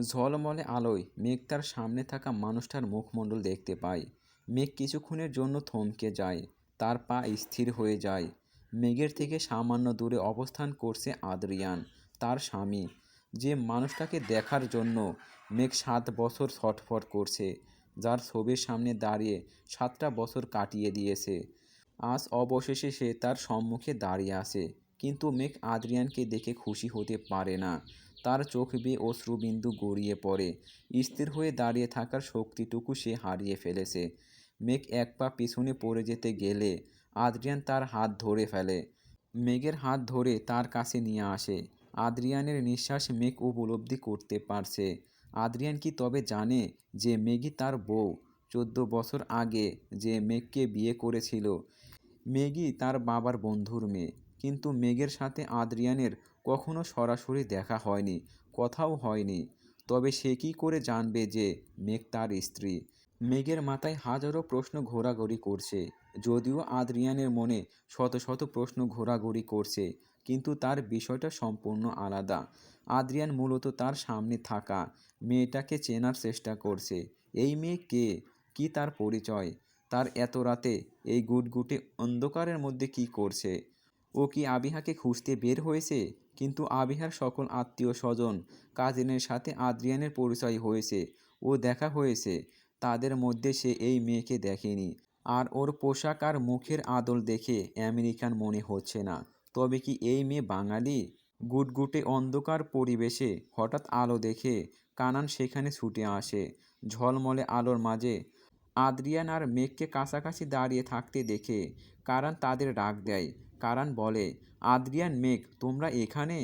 ঝলমলে আলোয় মেঘ তার সামনে থাকা মানুষটার মুখমণ্ডল দেখতে পায়। মেঘ কিছুক্ষণের জন্য থমকে যায়, তার পা স্থির হয়ে যায়। মেঘের থেকে সামান্য দূরে অবস্থান করছে আদ্রিয়ান, তার স্বামী। যে মানুষটাকে দেখার জন্য মেঘ সাত বছর ছটফট করছে, যার ছবির সামনে দাঁড়িয়ে সাতটা বছর কাটিয়ে দিয়েছে। আজ অবশেষে সে তার সম্মুখে দাঁড়িয়ে আছে। কিন্তু মেঘ আদ্রিয়ানকে দেখে খুশি হতে পারে না। তার চোখ বেয়ে অশ্রুবিন্দু গড়িয়ে পড়ে। স্থির হয়ে দাঁড়িয়ে থাকার শক্তিটুকু সে হারিয়ে ফেলেছে। মেঘ এক পা পিছনে পড়ে যেতে গেলে আদ্রিয়ান তার হাত ধরে ফেলে। মেঘের হাত ধরে তার কাছে নিয়ে আসে। আদ্রিয়ানের নিঃশ্বাস মেঘ উপলব্ধি করতে পারছে। আদ্রিয়ান কি তবে জানে যে মেঘই তার বউ? চোদ্দ বছর আগে যে মেঘকে বিয়ে করেছিল, মেঘই তার বাবার বন্ধুর মেয়ে। কিন্তু মেঘের সাথে আদ্রিয়ানের কখনো সরাসরি দেখা হয়নি, কথাও হয়নি। তবে সে কী করে জানবে যে মেঘ তার স্ত্রী? মেঘের মাথায় হাজারো প্রশ্ন ঘোরাঘুরি করছে। যদিও আদ্রিয়ানের মনে শত শত প্রশ্ন ঘোরাঘুরি করছে, কিন্তু তার বিষয়টা সম্পূর্ণ আলাদা। আদ্রিয়ান মূলত তার সামনে থাকা মেয়েটাকে চেনার চেষ্টা করছে। এই মেয়ে কে? কি তার পরিচয়? তার এত রাতে এই গুটগুটে অন্ধকারের মধ্যে কি করছে? ও কি আবিহাকে খুঁজতে বের হয়েছে? কিন্তু আবিহার সকল আত্মীয় স্বজন কাজিনের সাথে আদ্রিয়ানের পরিচয় হয়েছে ও দেখা হয়েছে। তাদের মধ্যে সে এই মেয়েকে দেখেনি। আর ওর পোশাক আর মুখের আদল দেখে আমেরিকান মনে হচ্ছে না। তবে কি এই মেয়ে বাঙালি? গুটগুটে অন্ধকার পরিবেশে হঠাৎ আলো দেখে কানান সেখানে ছুটে আসে। ঝলমলে আলোর মাঝে আদ্রিয়ান আর মেঘকে কাছাকাছি দাঁড়িয়ে থাকতে দেখে কারান তাদের ডাক দেয়। কারান বলে, আদ্রিয়ান মেঘ, তোমরা এখানে?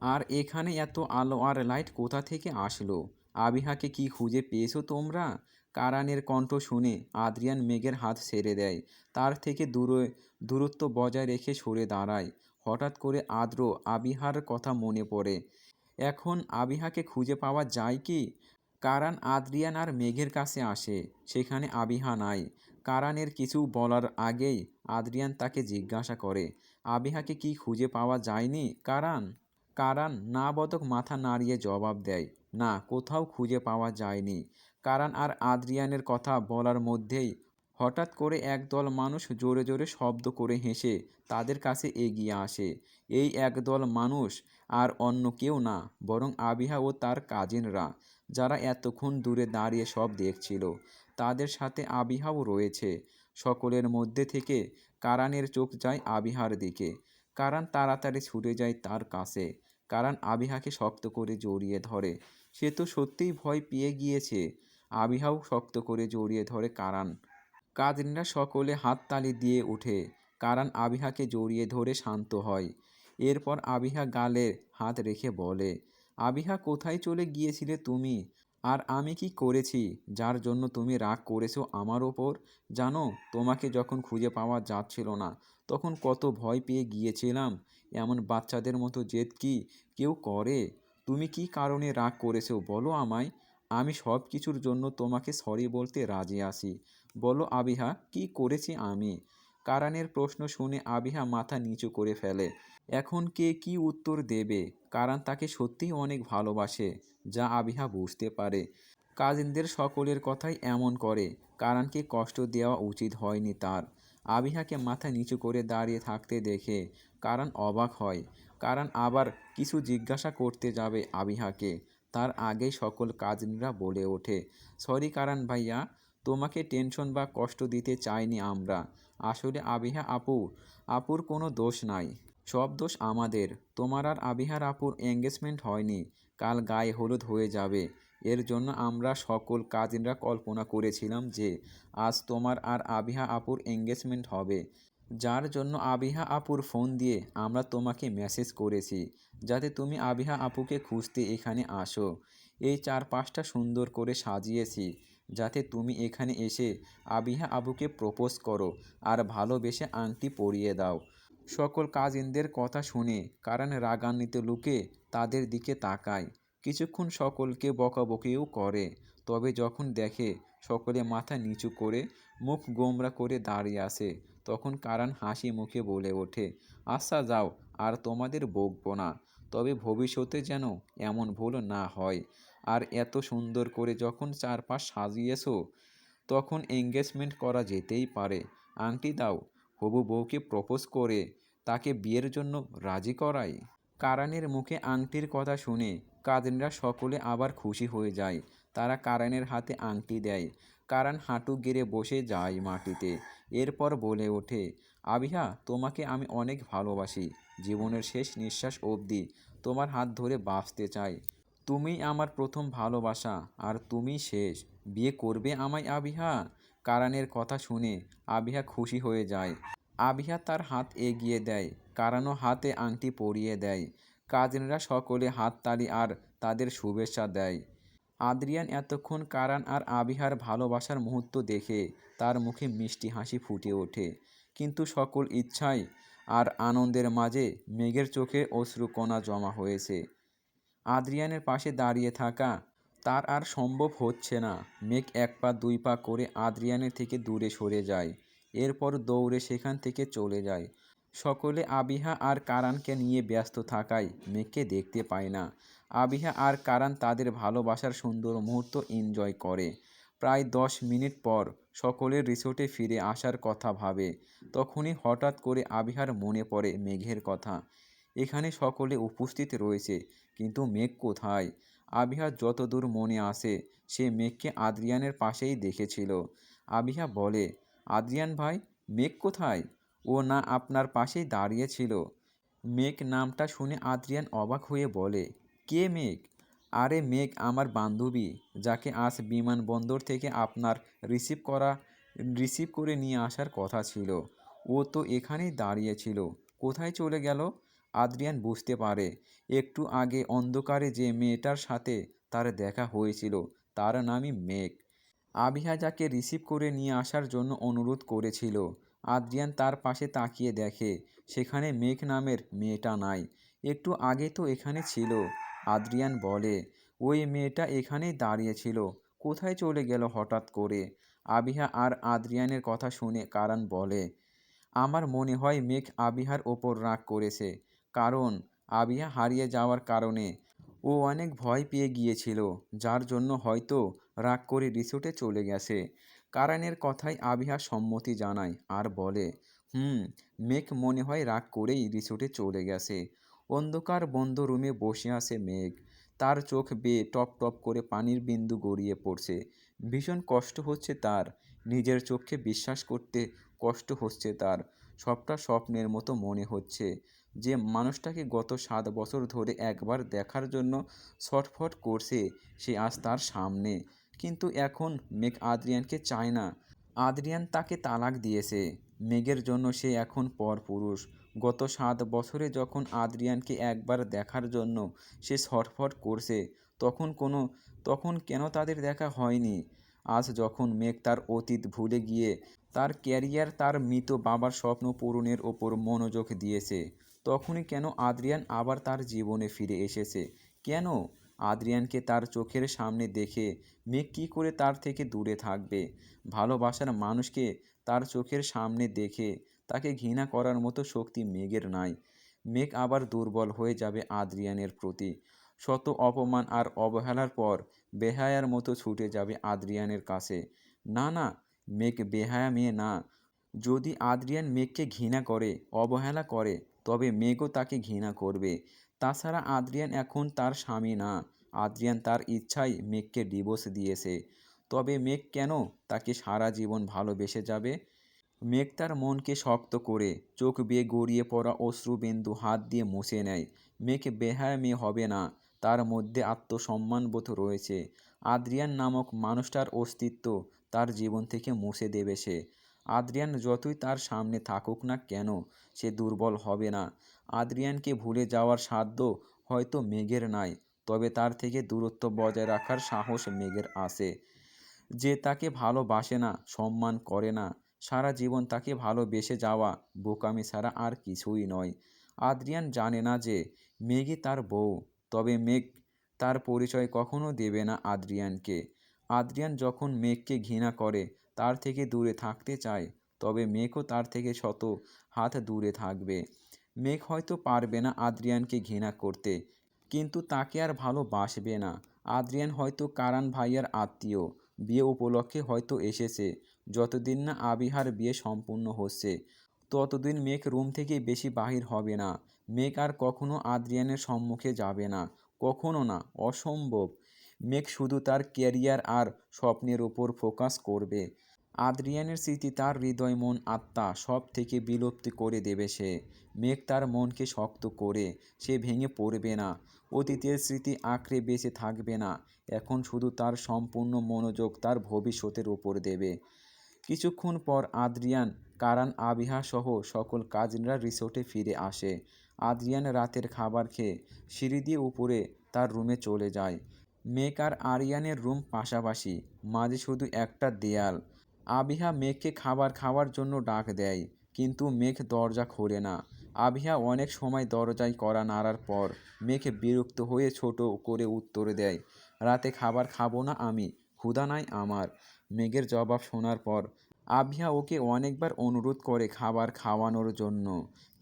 আর এখানে এত আলো আর লাইট কোথা থেকে আসলো? আবিহাকে কি খুঁজে পেয়েছ তোমরা? কারানের কণ্ঠ শুনে আদ্রিয়ান মেঘের হাত ছেড়ে দেয়। তার থেকে দূরে, দূরত্ব বজায় রেখে সরে দাঁড়ায়। হঠাৎ করে আদ্র আবিহার কথা মনে পড়ে, এখন আবিহাকে খুঁজে পাওয়া যায় কি? কারান আদ্রিয়ান আর মেঘের কাছে আসে, সেখানে আবিহা নাই। কারানের কিছু বলার আগেই আদ্রিয়ান তাকে জিজ্ঞাসা করে, আবিহাকে কি খুঁজে পাওয়া যায়নি কারান? কারান না বদক মাথা নাড়িয়ে জবাব দেয়, না, কোথাও খুঁজে পাওয়া যায়নি। কারান আর আদ্রিয়ানের কথা বলার মধ্যেই হঠাৎ করে একদল মানুষ জোরে জোরে শব্দ করে হেসে তাদের কাছে এগিয়ে আসে। এই একদল মানুষ আর অন্য কেউ না, বরং আবিহা ও তার কাজিনরা, যারা এতক্ষণ দূরে দাঁড়িয়ে সব দেখছিল। তাদের সাথে আবিহাও রয়েছে। সকলের মধ্যে থেকে কারানের চোখ যায় আবিহার দিকে। কারান তাড়াতাড়ি ছুটে যায় তার কাছে। কারান আবিহাকে শক্ত করে জড়িয়ে ধরে। সে তো সত্যিই ভয় পেয়ে গিয়েছে। আবিহাও শক্ত করে জড়িয়ে ধরে কারান। কাজিনরা সকলে হাততালি দিয়ে ওঠে। কারান আবিহাকে জড়িয়ে ধরে শান্ত হয়। এরপর আবিহা গালে হাত রেখে বলে, আবিহা কোথায় চলে গিয়েছিলে তুমি? আর আমি কি করেছি? যার জন্য তুমি রাগ করেছ আমার ওপর? জানো, তোমাকে যখন খুঁজে পাওয়া যাচ্ছিল না, তখন কত ভয় পেয়ে গিয়েছিলাম। এমন বাচ্চাদের মতো জেদ কি কেউ করে? তুমি কি কারণে রাগ করেছ? বলো আমায়। আমি সব কিছুর জন্য তোমাকে সরি বলতে রাজি আসি বলো আবিহা, কি করেছি আমি? কারানের প্রশ্ন শুনে আবিহা মাথা নিচু করে ফেলে। এখন কে কি উত্তর দেবে? কারণ তাকে সত্যিই অনেক ভালোবাসে, যা আবিহা বুঝতে পারে। কাজিনদের সকলের কথাই এমন করে কারণকে কষ্ট দেওয়া উচিত হয়নি তার। আবিহাকে মাথা নিচু করে দাঁড়িয়ে থাকতে দেখে কারণ অবাক হয়, কারণ আবার কিছু জিজ্ঞাসা করতে যাবে আবিহাকে। তার আগেই সকল কাজিনরা বলে ওঠে, সরি কারণ ভাইয়া, তোমাকে টেনশন বা কষ্ট দিতে চাইনি আমরা। আসলে আবিহা আপু, আপুর কোনো দোষ নাই। সব দোষ আমাদের। তোমার আর আবিহার আপুর এঙ্গেজমেন্ট হয়নি। কাল গায়ে হলুদ হয়ে যাবে। এর জন্য আমরা সকল কাজিনরা কল্পনা করেছিলাম যে আজ তোমার আর আবিহা আপুর এঙ্গেজমেন্ট হবে। যার জন্য আবিহা আপুর ফোন দিয়ে আমরা তোমাকে মেসেজ করেছি, যাতে তুমি আবিহা আপুকে খুঁজতে এখানে আসো। এই চার পাঁচটা সুন্দর করে সাজিয়েছি, যাতে তুমি এখানে এসে আবিহা আবুকে প্রপোজ করো আর ভালোবেসে আংটি পরিয়ে দাও। সকল কাজিনদের কথা শুনে কারণ রাগান্বিত লুকে তাদের দিকে তাকায়। কিছুক্ষণ সকলকে বকাবকিও করে, তবে যখন দেখে সকলে মাথা নিচু করে মুখ গোমরা করে দাঁড়িয়ে আসে, তখন কারণ হাসি মুখে বলে ওঠে আচ্ছা যাও, আর তোমাদের বকবো না, তবে ভবিষ্যতে যেন এমন ভুল না হয়। আর এত সুন্দর করে যখন চারপাশ সাজিয়েছো, তখন এঙ্গেজমেন্ট করা যেতেই পারে। আংটি দাও হবু বউকে প্রপোজ করে তাকে বিয়ের জন্য রাজি করাই কারানের মুখে আংটির কথা শুনে কাদিনরা সকলে আবার খুশি হয়ে যায়। তারা কারানের হাতে আংটি দেয়। কারান হাঁটু গেড়ে বসে যায় মাটিতে। এরপর বলে ওঠে, আবিহা, তোমাকে আমি অনেক ভালোবাসি। জীবনের শেষ নিঃশ্বাস অবধি তোমার হাত ধরে বাঁচতে চাই। তুমি আমার প্রথম ভালোবাসা আর তুমি শেষ। বিয়ে করবে আমায়, আবিহা? কারানের কথা শুনে আবিহা খুশি হয়ে যায়। আবিহা তার হাত এগিয়ে দেয় কারানো হাতে আংটি পরিয়ে দেয়। কাজিনরা সকলে হাততালি আর তাদের শুভেচ্ছা দেয়। আদ্রিয়ান এতক্ষণ কারান আর আবিহার ভালোবাসার মুহূর্ত দেখে তার মুখে মিষ্টি হাসি ফুটে ওঠে। কিন্তু সকল ইচ্ছাই আর আনন্দের মাঝে মেঘের চোখে অশ্রুকণা জমা হয়েছে। আদ্রিয়ানের পাশে দাঁড়িয়ে থাকা তার আর সম্ভব হচ্ছে না। মেঘ এক পা, দুই পা করে আদ্রিয়ানের থেকে দূরে সরে যায়। এরপর দৌড়ে সেখান থেকে চলে যায়। সকলে আবিহা আর কারানকে নিয়ে ব্যস্ত থাকায় মেঘকে দেখতে পায় না। আবিহা আর কারান তাদের ভালোবাসার সুন্দর মুহূর্ত এনজয় করে। প্রায় দশ মিনিট পর সকলের রিসোর্টে ফিরে আসার কথা ভাবে। তখনই হঠাৎ করে আবিহার মনে পড়ে মেঘের কথা। এখানে সকলে উপস্থিত রয়েছে, কিন্তু মেঘ কোথায়? আবিহা যতদূর মনে আসে, সে মেঘকে আদ্রিয়ানের পাশেই দেখেছিল। আবিহা বলে, আদ্রিয়ান ভাই, মেঘ কোথায়? ও না আপনার পাশেই দাঁড়িয়েছিল। মেঘ নামটা শুনে আদ্রিয়ান অবাক হয়ে বলে, কে মেঘ? আরে মেঘ আমার বান্ধবী, যাকে আজ বিমানবন্দর থেকে আপনার রিসিভ করা, রিসিভ করে নিয়ে আসার কথা ছিল। ও তো এখানেই দাঁড়িয়েছিল। কোথায় চলে গেল? আদ্রিয়ান বুঝতে পারে। একটু আগে অন্ধকারে যে মেয়েটার সাথে তার দেখা হয়েছিল, তার নামই মেঘ। আবিহা যাকে রিসিভ করে নিয়ে আসার জন্য অনুরোধ করেছিল। আদ্রিয়ান তার পাশে তাকিয়ে দেখে, সেখানে মেঘ নামের মেয়েটা নাই। একটু আগে তো এখানে ছিল, আদ্রিয়ান বলে। ওই মেয়েটা এখানেই দাঁড়িয়েছিল কোথায় চলে গেল হঠাৎ করে? আবিহা আর আদ্রিয়ানের কথা শুনে কারণ বলে, আমার মনে হয় মেঘ আবিহার ওপর রাগ করেছে। কারণ আবিহা হারিয়ে যাওয়ার কারণে। ও অনেক ভয় পেয়ে গিয়েছিল, যার জন্য হয়তো রাগ করে রিসোর্টে চলে গেছে। কারণের কথায় আবিহা সম্মতি জানায় আর বলে, হুম, মেঘ মনে হয় রাগ করেই রিসোর্টে চলে গেছে। অন্ধকার বন্ধ রুমে বসে আছে মেঘ। তার চোখ বেয়ে টপ টপ করে পানির বিন্দু গড়িয়ে পড়ছে। ভীষণ কষ্ট হচ্ছে তার। নিজের চোখে বিশ্বাস করতে কষ্ট হচ্ছে তার। সবটা স্বপ্নের মতো মনে হচ্ছে যে মানুষটাকে গত সাত বছর ধরে একবার দেখার জন্য ছটফট করছে, সে আজ তার সামনে। কিন্তু এখন মেঘ আদ্রিয়ানকে চায় না। আদ্রিয়ান তাকে তালাক দিয়েছে। মেঘের জন্য সে এখন পরপুরুষ। গত সাত বছরে যখন আদ্রিয়ানকে একবার দেখার জন্য সে ছটফট করছে, তখন কোনো তখন কেন তাদের দেখা হয়নি? আজ যখন মেঘ তার অতীত ভুলে গিয়ে, তার ক্যারিয়ার তার মৃত বাবার স্বপ্ন পূরণের ওপর মনোযোগ দিয়েছে, তখনই কেন আদ্রিয়ান আবার তার জীবনে ফিরে এসেছে? কেন? আদ্রিয়ানকে তার চোখের সামনে দেখে মেঘ কী করে তার থেকে দূরে থাকবে? ভালোবাসার মানুষকে তার চোখের সামনে দেখে তাকে ঘৃণা করার মতো শক্তি মেঘের নাই। মেঘ আবার দুর্বল হয়ে যাবে আদ্রিয়ানের প্রতি। শত অপমান আর অবহেলার পর বেহায়ার মতো ছুটে যাবে আদ্রিয়ানের কাছে। না না, মেঘ বেহায়া মেয়ে না। যদি আদ্রিয়ান মেঘকে ঘৃণা করে, অবহেলা করে, তবে মেঘও তাকে ঘৃণা করবে। তাছাড়া আদ্রিয়ান এখন তার স্বামী না। আদ্রিয়ান তার ইচ্ছায় মেঘকে ডিভোর্স দিয়েছে। তবে মেঘ কেন তাকে সারা জীবন ভালোবেসে যাবে? মেঘ তার মনকে শক্ত করে, চোখ বেয়ে গড়িয়ে পড়া অশ্রুবিন্দু হাত দিয়ে মুছে নেয়। মেঘ বেহায়া মেয়ে হবে না। তার মধ্যে আত্মসম্মানবোধ রয়েছে। আদ্রিয়ান নামক মানুষটার অস্তিত্ব তার জীবন থেকে মুছে দেবে সে। আদ্রিয়ান যতই তার সামনে থাকুক না কেন, সে দুর্বল হবে না। আদ্রিয়ানকে ভুলে যাওয়ার সাধ্য হয়তো মেঘের নাই, তবে তার থেকে দূরত্ব বজায় রাখার সাহস মেঘের আছে। যে তাকে ভালোবাসে না, সম্মান করে না, সারা জীবন তাকে ভালোবেসে যাওয়া, বোকামি ছাড়া আর কিছুই নয়। আদ্রিয়ান জানে না যে, মেঘই তার বউ। তবে মেঘ তার পরিচয় কখনো দেবে না আদ্রিয়ানকে। আদ্রিয়ান যখন মেঘকে ঘৃণা করে, তার থেকে দূরে থাকতে চায়, তবে মেঘও তার থেকে শত হাত দূরে থাকবে। মেঘ হয়তো পারবে না আদ্রিয়ানকে ঘৃণা করতে, কিন্তু তাকে আর ভালোবাসবে না। আদ্রিয়ান হয়তো কারান ভাইয়ার আত্মীয়, বিয়ে উপলক্ষে হয়তো এসেছে। যতদিন না আবিহার বিয়ে সম্পূর্ণ হচ্ছে, ততদিন মেঘ রুম থেকে বেশি বাহির হবে না। মেঘ আর কখনো আদ্রিয়ানের সম্মুখে যাবে না, কখনো না, অসম্ভব। মেঘ শুধু তার ক্যারিয়ার আর স্বপ্নের উপর ফোকাস করবে। আদ্রিয়ানের স্মৃতি তার হৃদয়, মন, আত্মা সব থেকে বিলুপ্তি করে দেবে সে। মেঘ তার মনকে শক্ত করে, সে ভেঙে পড়বে না, অতীতের স্মৃতি আঁকড়ে বেঁচে থাকবে না, এখন শুধু তার সম্পূর্ণ মনোযোগ তার ভবিষ্যতের ওপর দেবে। কিছুক্ষণ পর আদ্রিয়ান, কারান, আবিহা সহ সকল কাজিনরা রিসোর্টে ফিরে আসে। আদ্রিয়ান রাতের খাবার খেয়ে সিঁড়ি দিয়ে উপরে তার রুমে চলে যায়। মেক আর আরিয়ানের রুম পাশাপাশি মাঝে শুধু একটা দেয়াল। আবিহা মেঘকে খাবার খাওয়ার জন্য ডাক দেয়, কিন্তু মেঘ দরজা খোলে না। আবিহা অনেক সময় দরজায় করা নাড়ার পর মেঘ বিরক্ত হয়ে ছোট করে উত্তর দেয়, রাতে খাবার খাব না আমি, ক্ষুধা নাই আমার। মেঘের জবাব শোনার পর আবিহা ওকে অনেকবার অনুরোধ করে খাবার খাওয়ানোর জন্য,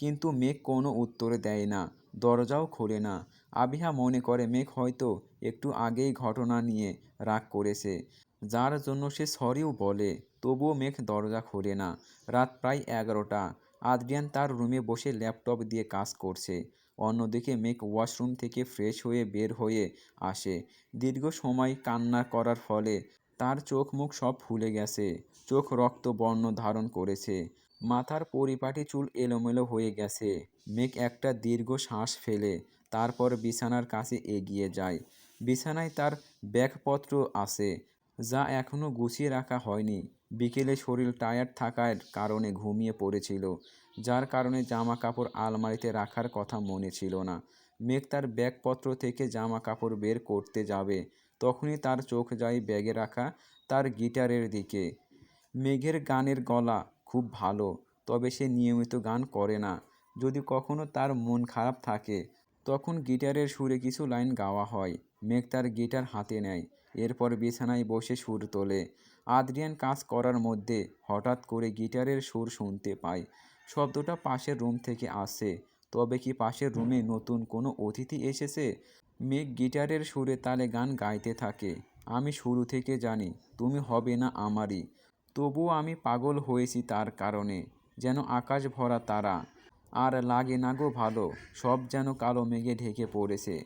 কিন্তু মেঘ কোনো উত্তর দেয় না, দরজাও খোলে না। আবিহা মনে করে মেঘ হয়তো একটু আগেই ঘটনা নিয়ে রাগ করেছে, যার জন্য সে সরিও বলে, তবুও মেঘ দরজা খোলে না। রাত প্রায় এগারোটা। আদ্রিয়ান তার রুমে বসে ল্যাপটপ দিয়ে কাজ করছে। অন্যদিকে মেঘ ওয়াশরুম থেকে ফ্রেশ হয়ে বের হয়ে আসে। দীর্ঘ সময় কান্না করার ফলে তার চোখ মুখ সব ফুলে গেছে। চোখ রক্ত বর্ণ ধারণ করেছে। মাথার পরিপাটি চুল এলোমেলো হয়ে গেছে। মেঘ একটা দীর্ঘ শ্বাস ফেলে, তারপর বিছানার কাছে এগিয়ে যায়। বিছানায় তার ব্যাগপত্র আছে, যা এখনও গুছিয়ে রাখা হয়নি। বিকেলে শরীর টায়ার্ড থাকার কারণে ঘুমিয়ে পড়েছিল, যার কারণে জামা কাপড় আলমারিতে রাখার কথা মনে ছিল না। মেঘ তার ব্যাগপত্র থেকে জামা কাপড় বের করতে যাবে, তখনই তার চোখ যায় ব্যাগে রাখা তার গিটারের দিকে। মেঘের গানের গলা খুব ভালো, তবে সে নিয়মিত গান করে না। যদি কখনো তার মন খারাপ থাকে, তখন গিটারের সুরে কিছু লাইন গাওয়া হয়। মেঘ তার গিটার হাতে নেয়, এরপর বিছানায় বসে সুর তোলে। আদ্রিয়ান কাজ করার মধ্যে হঠাৎ করে গিটারের সুর শুনতে পায়। শব্দটা পাশের রুম থেকে আসে, তবে কি পাশের রুমে নতুন কোনো অতিথি এসেছে? মেঘ গিটারের সুরে তালে গান গাইতে থাকে। আমি শুরু থেকে জানি, তুমি হবে না আমারই। তবুও আমি পাগল হয়েছি তার কারণে, যেন আকাশ ভরা তারা। আর লাগে না গো ভালো, সব যেন কালো মেঘে ঢেকে পড়েছে।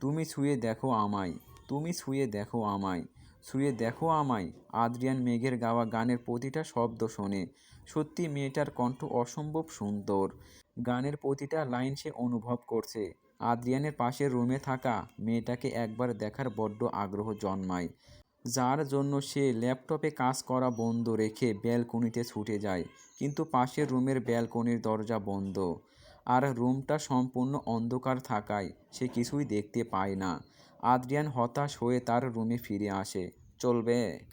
তুমি শুয়ে দেখো আমায়, তুমি শুয়ে দেখো আমায় শুয়ে দেখো আমায়, আদ্রিয়ান মেঘের গাওয়া গানের প্রতিটা শব্দ শোনে। সত্যি মেয়েটার কণ্ঠ অসম্ভব সুন্দর। গানের প্রতিটা লাইন সে অনুভব করছে। আদ্রিয়ানের পাশের রুমে থাকা মেয়েটাকে একবার দেখার বড্ড আগ্রহ জন্মায়। যার জন্য সে ল্যাপটপে কাজ করা বন্ধ রেখে ব্যালকনিতে ছুটে যায়, কিন্তু পাশের রুমের ব্যালকনির দরজা বন্ধ। আর রুমটা সম্পূর্ণ অন্ধকার থাকায় সে কিছুই দেখতে পায় না। আদ্রিয়ান হতাশ হয়ে তার রুমে ফিরে আসে। চলবে।